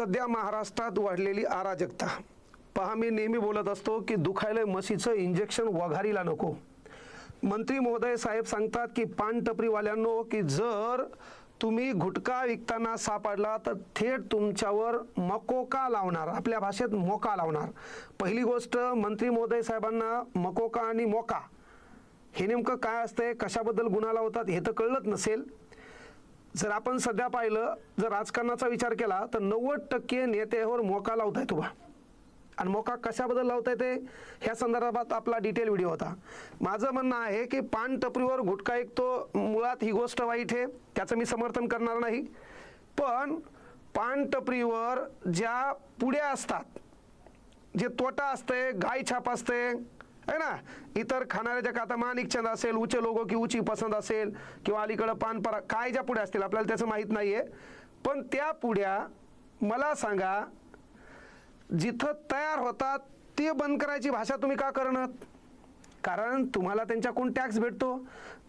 सध्या महाराष्ट्रात वाढलेली अराजकता. पहा मी नेहमी बोलत असतो की दुखायला म्हशीचं इंजेक्शन वघारीला नको. मंत्री महोदय साहेब सांगतात की पान टपरीवाल्यांनो की जर तुम्ही गुटखा विकताना सापडला तर थेट तुमच्यावर मकोका लावणार आपल्या भाषेत मोका लावणार. पहिली गोष्ट मंत्री महोदय साहेबांना मकोका आणि मोका. हे नेमकं काय असतंय कशाबद्दल गुन्हा लावतात हे तर कळलंच नसेल. जर आपण सध्या पाहिलं जर राजकारणाचा विचार केला तर नव्वद टक्के नेत्यावर मोका लावताय तुम्हा आणि मोका कशाबद्दल लावता येते ह्या संदर्भात आपला डिटेल व्हिडिओ होता. माझं म्हणणं आहे की पान टपरीवर गुटखा ऐकतो मुळात ही गोष्ट वाईट आहे त्याचं मी समर्थन करणार नाही. पण पान टपरीवर ज्या पुड्या असतात जे तोटा असते गाय छाप असते है ना? इतर खाणाऱ्याच्या का आता मानिकचंद असेल उचे लोगो की उची पसंत असेल किंवा अलीकडं पानपरा काय ज्या पुढ्या असतील आपल्याला त्याचं माहीत नाही आहे पण त्या पुढ्या मला सांगा जिथं तयार होतात ते बंद करायची भाषा तुम्ही का करणार? कारण तुम्हाला त्यांच्याकडून टॅक्स भेटतो?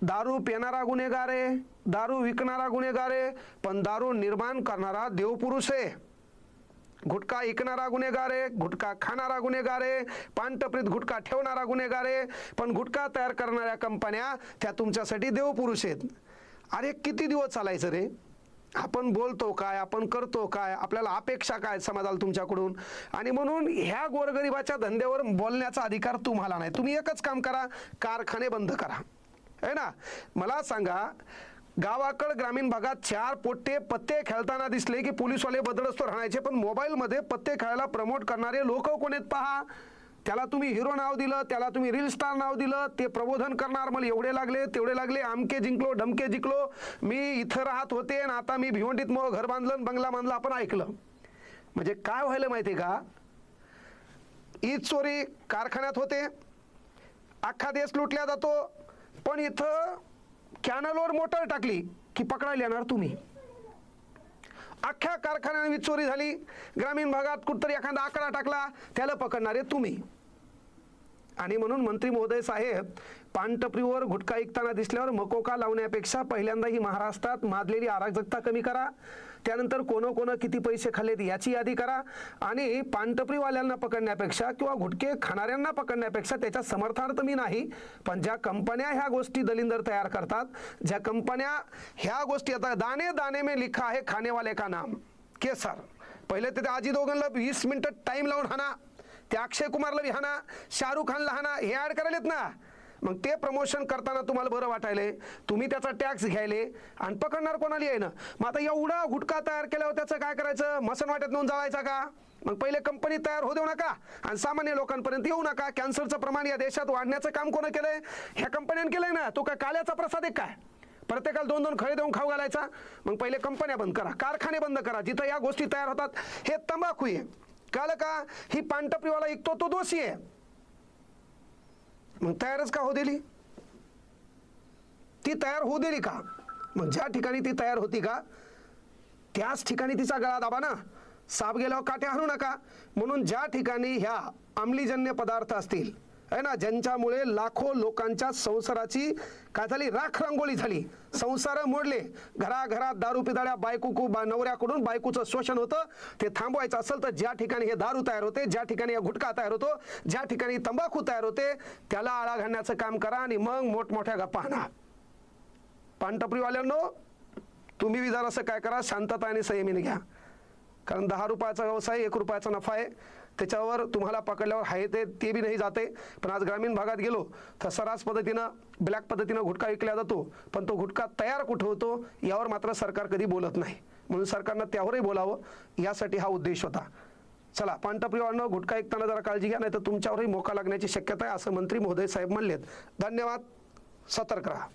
दारू पिणारा गुन्हेगार आहे दारू विकणारा गुन्हेगार आहे पण दारू निर्माण करणारा देवपुरुष आहे. गुटखा ऐकणारा गुन्हेगार आहे गुटखा खाणारा गुन्हेगार आहे पानटपरीत गुटखा ठेवणारा गुन्हेगार आहे पण गुटखा तयार करणाऱ्या कंपन्या त्या तुमच्यासाठी देवपुरुष आहेत. अरे किती दिवस चालायचं रे? आपण बोलतो काय आपण करतो काय आपल्याला अपेक्षा काय समाजाला तुमच्याकडून? आणि म्हणून ह्या गोरगरिबाच्या धंद्यावर बोलण्याचा अधिकार तुम्हाला नाही. तुम्ही एकच काम करा कारखाने बंद करा. है ना? मला सांगा गावाकड ग्रामीण भागात चार पोट्टे पत्ते खेळताना दिसले की पोलीसवाले बदडस्तोर राहायचे पण मोबाईलमध्ये पत्ते खेळायला प्रमोट करणारे लोक कोण आहेत पहा. त्याला तुम्ही हिरो नाव दिलं त्याला तुम्ही रील स्टार नाव दिलं ते प्रबोधन करणार. मला एवढे लागले तेवढे लागले आमके जिंकलो ढमके जिंकलो. मी इथं राहत होते आणि आता मी भिवंडीत मग घर बांधलं आणि बंगला बांधला आपण ऐकलं. म्हणजे काय व्हायला माहिती आहे का? ईद चोरी कारखान्यात होते. अख्खा देश लुटल्या जातो. पण इथं कॅनलवर मोटर टाकली की पकडायला येणार तुम्ही. अख्ख्या कारखान्याने वीज चोरी झाली. ग्रामीण भागात कुठतरी एखादा आकडा टाकला त्याला पकडणारे तुम्ही. आणि म्हणून मंत्री महोदय साहेब पानटपरीवर गुटखा ऐकताना दिसल्यावर मकोका लावण्यापेक्षा पहिल्यांदा ही महाराष्ट्रात माजलेली अराजकता कमी करा. त्यानंतर कोण कोण किती पैसे खाल्लेत याची यादी करा. आणि पानटपरीवाल्यांना पकडण्यापेक्षा किंवा घुटके खाणाऱ्यांना पकडण्यापेक्षा त्याच्या समर्थार्थ मी नाही. पण ज्या कंपन्या ह्या गोष्टी दलिंदर तयार करतात ज्या कंपन्या ह्या गोष्टी आता दाने दाने में लिखा आहे खानेवाले का नाम. केसर. पहिले ते आजी दोघांना वीस मिनिटं टाईम लावून हाना त्या अक्षय कुमारला बी हाना शाहरुख खानला हाना हे ॲड करायलेत ना. मग ते प्रमोशन करताना तुम्हाला बरं वाटायले. तुम्ही त्याचा टॅक्स घ्यायले. आणि पकडणार कोणाला आहे ना मग आता एवढा गुटखा तयार केल्यावर त्याचं काय करायचं? मसन वाट्यात नेऊन जाळायचा का? मग पहिले कंपनी तयार होऊ देऊ नका. आणि सामान्य लोकांपर्यंत येऊ नका. कॅन्सरचं प्रमाण या देशात वाढण्याचं काम कोण केलंय? ह्या कंपन्यानं केलंय ना. तो काय काल्याचा प्रसाद आहे काय प्रत्येकाला दोन दोन खळे देऊन खाऊ घालायचा? मग पहिले कंपन्या बंद करा. कारखाने बंद करा. जिथं या गोष्टी तयार होतात हे तंबाखू आहे. काल का? ही पानटपरीवाला ऐकतो तो दोषी आहे. मग तयारच का हो दिली? ती तयार होऊ दिली का? मग ज्या ठिकाणी ती तयार होती का त्याच ठिकाणी तिचा गळा दाबा ना. साप गेल्यावर काटे आणू नका. म्हणून ज्या ठिकाणी ह्या आम्लीजन्य पदार्थ असतील है ना? ज्यांच्यामुळे लाखो लोकांच्या संसाराची काय झाली? राख रांगोळी झाली. संसार मोडले. घराघरात दारू पिदाळ्या बायको बा नवऱ्याकडून बायकोचं शोषण होतं. ते थांबवायचं असेल तर ज्या ठिकाणी हे दारू तयार होते ज्या ठिकाणी हे गुटखा तयार होतो ज्या ठिकाणी तंबाखू तयार होते त्याला आळा घालण्याचं काम करा आणि मग मोठमोठ्या गप्पा आणा. पानटपरीवाल्यांनो तुम्ही विचार जरासं काय करा शांतता आणि संयमीने घ्या कारण दहा रुपयाचा व्यवसाय एक रुपयाचा नफा आहे. त्याच्यावर तुम्हाला पकडल्यावर आहे ते ते बी नाही जाते. पण आज ग्रामीण भागात गेलो तर सरास पद्धतीनं ब्लॅक पद्धतीनं गुटखा विकला जातो. पण तो गुटखा तयार कुठं होतो यावर मात्र सरकार कधी बोलत नाही. म्हणून सरकारनं त्यावरही बोलावं. यासाठी हा उद्देश होता. चला पानटपरीवांनो गुटखा ऐकताना जरा काळजी घ्या नाही तर तुमच्यावरही मोका लागण्याची शक्यता आहे असं मंत्री महोदय साहेब म्हणलेत. धन्यवाद. सतर्क राहा.